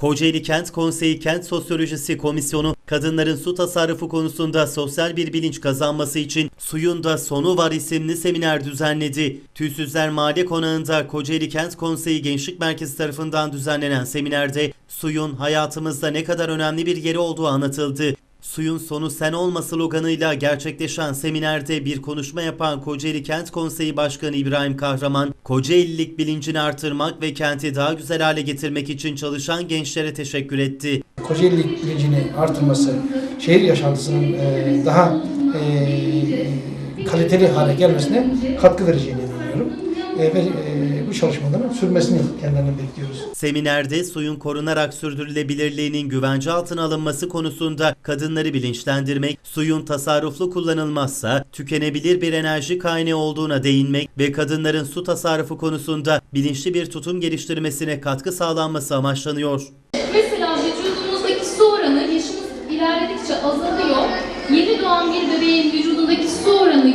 Kocaeli Kent Konseyi Kent Sosyolojisi Komisyonu kadınların su tasarrufu konusunda sosyal bir bilinç kazanması için Suyun da Sonu Var isimli seminer düzenledi. Tüysüzler Mahalle Konağı'nda Kocaeli Kent Konseyi Gençlik Merkezi tarafından düzenlenen seminerde suyun hayatımızda ne kadar önemli bir yeri olduğu anlatıldı. Suyun sonu sen olma sloganıyla gerçekleşen seminerde bir konuşma yapan Kocaeli Kent Konseyi Başkanı İbrahim Kahraman, Kocaelilik bilincini artırmak ve kenti daha güzel hale getirmek için çalışan gençlere teşekkür etti. Kocaeli bilincini artırması, şehir yaşantısının e, daha e, kaliteli hale gelmesine katkı vereceğini inanıyorum. E, ve e, bu çalışmaların sürmesini kendilerinden bekliyoruz. Seminerde suyun korunarak sürdürülebilirliğinin güvence altına alınması konusunda kadınları bilinçlendirmek, suyun tasarruflu kullanılmazsa tükenebilir bir enerji kaynağı olduğuna değinmek ve kadınların su tasarrufu konusunda bilinçli bir tutum geliştirmesine katkı sağlanması amaçlanıyor. Mesela vücudumuzdaki su oranı yaşımız ilerledikçe azalıyor. Yeni doğan bir bebeğin vücudundaki su oranı